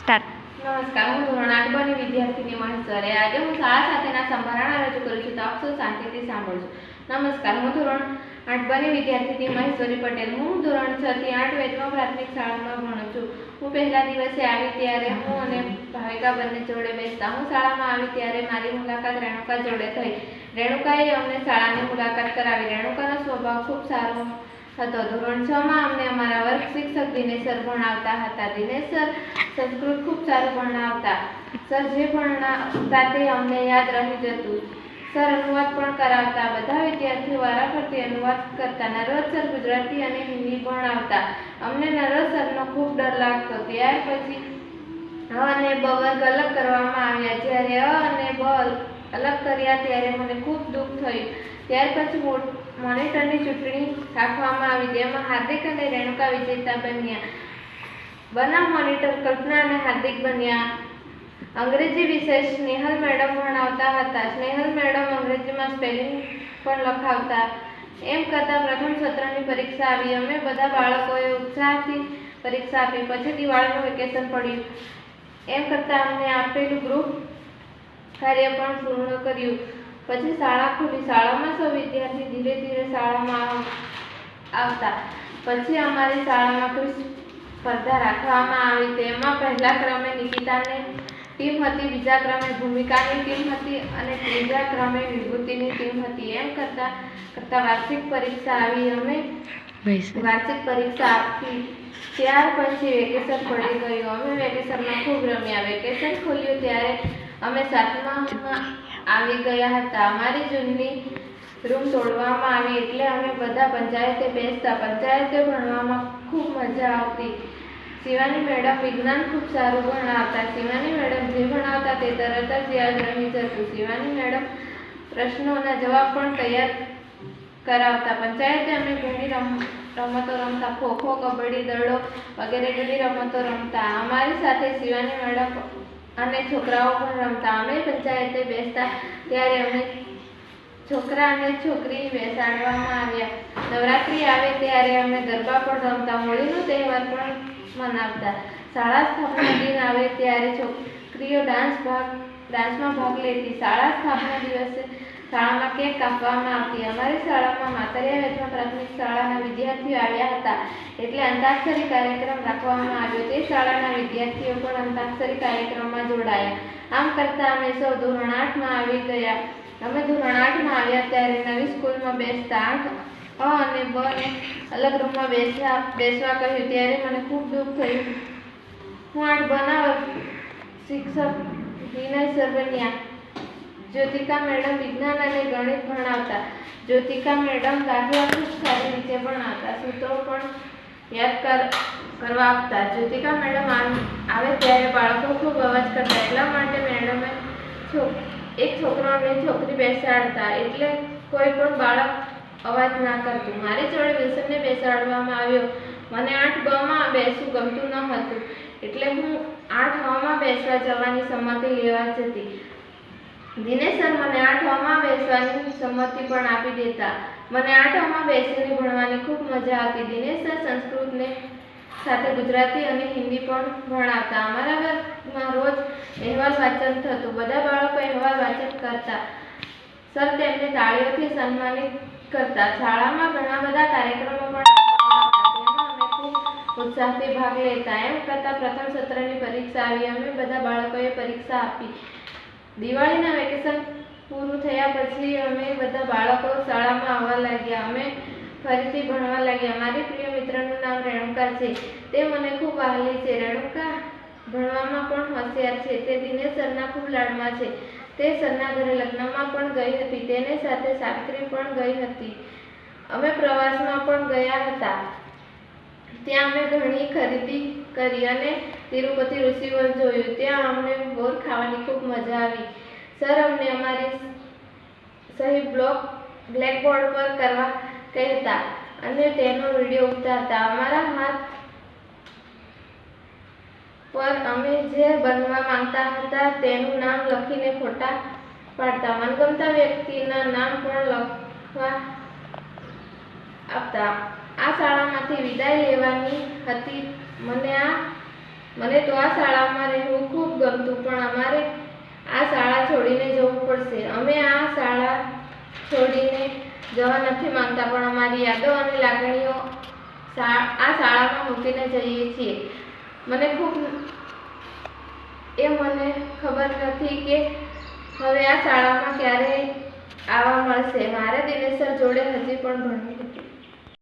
Start. નમસ્કાર, હું ધોરણ આઠ બની વિદ્યાર્થીની મહેશ્વરે આજે હું શાળા સાથેના સંભારણા રજૂ કરું છું તો આપ સૌ શાંતિથી સાંભળજો. નમસ્કાર, હું ધોરણ આઠ બની વિદ્યાર્થીની મહેશ્વરી પટેલ. હું ધોરણ છ થી આઠ વેદમાં પ્રાથમિક શાળામાં ભણું છું. હું પહેલા દિવસે આવી ત્યારે હું અને ભાવિકા બંને જોડે બેસતા હું શાળામાં આવી ત્યારે મારી મુલાકાત રેણુકા જોડે થઈ. રેણુકાએ અમને શાળાની મુલાકાત કરાવી. રેણુકાનો સ્વભાવ ખૂબ સારો હતો ધોરણ છ માં અમને અમારા વર્ગ શિક્ષક દિનેશ સર ભણાવતા હતા. દિનેશ સર સંસ્કૃત ખૂબ સારું ભણાવતા. સર જે ભણાવતા તે અમને યાદ રહી જતું. સર અનુવાદ પણ કરાવતા. બધા વિદ્યાર્થીઓ વારાફરતી અનુવાદ કરતા. નરોજ સર ગુજરાતી અને હિન્દી ભણાવતા. અમને નરોજ સરનો ખૂબ ડર લાગતો. ત્યાર પછી અ અને બ વર્ગ અલગ કરવામાં આવ્યા. જ્યારે અ અને બ અલગ કર્યા ત્યારે મને ખૂબ દુઃખ થયું. ત્યાર પછી મોનિટરની ચૂંટણી રાખવામાં આવી. જેમાં હાર્દિક અને રેણુકા વિજેતા બન્યા. બનાવ મોનિટર કલ્પના અને હાર્દિક બન્યા. અંગ્રેજી વિષય સ્નેહલ મેડમ ભણાવતા હતા. સ્નેહલ મેડમ અંગ્રેજીમાં સ્પેલિંગ પણ લખાવતા. એમ કરતાં પ્રથમ સત્રની પરીક્ષા આવી. અમે બધા બાળકોએ ઉત્સાહથી પરીક્ષા આપી. પછી દિવાળીનું વેકેશન પડ્યું. એમ કરતાં અમને આપેલું ગ્રુપ કાર્ય પણ પૂર્ણ કર્યું. પછી શાળા ખુલી. શાળામાં સૌ વિદ્યાર્થી ધીરે ધીરે શાળામાં આવતા. પછી અમારી શાળામાં કોઈ સ્પર્ધા રાખવામાં આવી. તેમાં પહેલા ક્રમે નિકિતાની ટીમ હતી બીજા ક્રમે ભૂમિકાની ટીમ હતી અને ત્રીજા ક્રમે વિભૂતિની ટીમ હતી. એમ કરતાં કરતાં વાર્ષિક પરીક્ષા આવી. અમે વાર્ષિક પરીક્ષા આપી. ત્યાર પછી વેકેશન પડી ગયું. અમે વેકેશનમાં ખૂબ રમ્યા. વેકેશન ખુલ્યું ત્યારે અમે સાતમામાં આવી ગયા હતા. અમારી જૂની રૂમ તોડવામાં આવી એટલે અમે બધા પંચાયતે બેસતા. પંચાયતે ભણવામાં ખૂબ મજા આવતી. શિવાની મેડમ વિજ્ઞાન ખૂબ સારું ભણાવતા. શિવાની મેડમ જે ભણાવતા તે તરત જ યાદ રહી જતું. શિવાની મેડમ પ્રશ્નોના જવાબ પણ તૈયાર કરાવતા. પંચાયતે અમે ઘણી રમ, રમતો રમતા. ખો ખો કબડ્ડી, દડો વગેરે ઘણી રમતો રમતા. અમારી સાથે શિવાની મેડમ અને છોકરાઓ પણ રમતા. અમે પંચાયતે બેસતા ત્યારે અમે છોકરા અને છોકરી બેસાડવામાં આવ્યા. નવરાત્રિ આવે ત્યારે અમે ગરબા પણ રમતા, હોળીનો તહેવાર પણ મનાવતા. શાળા સ્થાપના દિન આવે ત્યારે છોકરીઓ ડાન્સ ભાગ, ડાન્સમાં ભાગ લેતી. શાળા સ્થાપના દિવસે શાળામાં કેક કાપવામાં આવતી. અમારી શાળામાં માતરિયા વેચમાં પ્રાથમિક શાળાના વિદ્યાર્થીઓ આવ્યા હતા. એટલે અંતાક્ષરી કાર્યક્રમ રાખવામાં આવ્યો. તે શાળાના વિદ્યાર્થીઓ પણ અંતાક્ષરી કાર્યક્રમમાં જોડાયા. આમ કરતાં અમે સૌ ધોરણ આઠમાં આવી ગયા. અમે ધોરણ આઠમાં આવ્યા ત્યારે નવી સ્કૂલમાં બેસતા આઠ અ અને બ ને અલગ રૂમમાં બેસવા બેસવા કહ્યું. ત્યારે મને ખૂબ દુઃખ થયું. હું આઠ બનાવ શિક્ષક વિનય સર બન્યા જ્યોતિકા મેડમ વિજ્ઞાન અને ગણિત ભણાવતા. જ્યોતિકા મેડમ દાખલા ખૂબ સારી રીતે ભણાવતા સૂત્રો પણ યાદ કર, કરવા આપતા જ્યોતિકા મેડમ આવ- ત્યારે બાળકો ખૂબ અવાજ કરતા. એટલા માટે મેડમે એક છોકરો અને છોકરી બેસાડતા. એટલે કોઈ પણ બાળક અવાજ ના કરતું. મારી જોડે વિલ્સનને બેસાડવામાં આવ્યો. મને આઠ બમાં બેસવું ગમતું ન હતું. એટલે હું આઠ હમાં બેસવા જવાની સંમતિ લેવા જતી. દિનેશ સર મને આઠવામાં બેસવાની સંમતિ પણ આપી દેતા. મને આઠવામાં બેસીને ભણવાની ખૂબ મજા આવતી. દિનેશર સંસ્કૃતને સાથે ગુજરાતી અને હિન્દી પણ ભણાવતા. અમારા વર્ગમાં રોજ અહેવાલ વાંચન થતું. બધા બાળકો અહેવાલ વાંચન કરતા. સર તેમને તાળીઓથી સન્માનિત કરતા. શાળામાં ઘણા બધા કાર્યક્રમો પણ ઉત્સાહથી ભાગ લેતા. એમ કરતાં પ્રથમ સત્રની પરીક્ષા આવી. અમે બધા બાળકોએ પરીક્ષા આપી. દિવાળીના વેકેશન પૂરું થયા પછી અમે બધા બાળકો શાળામાં આવવા લાગ્યા. અમે ફરીથી ભણવા લાગ્યા. મારી પ્રિય મિત્રનું નામ રેણુકા છે. તે મને ખૂબ વહાલી છે. રેણુકા ભણવામાં પણ હોશિયાર છે. તે દિનેશ સરના ખૂબ લાડમાં છે. તે સરના ઘરે લગ્નમાં પણ ગઈ હતી. તેને સાથે સાવિત્રી પણ ગઈ હતી. અમે પ્રવાસમાં પણ ગયા હતા. ત્યાં અમે ઘણી ખરીદી કરી અને તિરુપતિ ઋષિવન જોયું. ત્યાં અમને બોર ખાવાની ખૂબ મજા આવી. સર અમને અમારી સહી બ્લોક બ્લેકબોર્ડ પર કરવા કહેતા અને તેનો વીડિયો ઉતારતા. અમારા હાથ પર અમે જે બનવા માંગતા હતા તેનું નામ લખીને ફોટા પાડતા. મનગમતા વ્યક્તિના નામ પણ લખવા આપતા. આ શાળામાંથી વિદાય લેવાની હતી. મને આ મને તો આ શાળામાં રહેવું ખૂબ ગમતું, પણ અમારે આ શાળા છોડીને જવું પડશે. અમે આ શાળા છોડીને જવા નથી માંગતા, પણ અમારી યાદો અને લાગણીઓ આ શાળામાં મૂકીને જઈએ છીએ. મને ખૂબ એ મને ખબર નથી કે હવે આ શાળામાં ક્યારે આવવા મળશે. મારે દિનેશર જોડે હજી પણ ભણવું હતું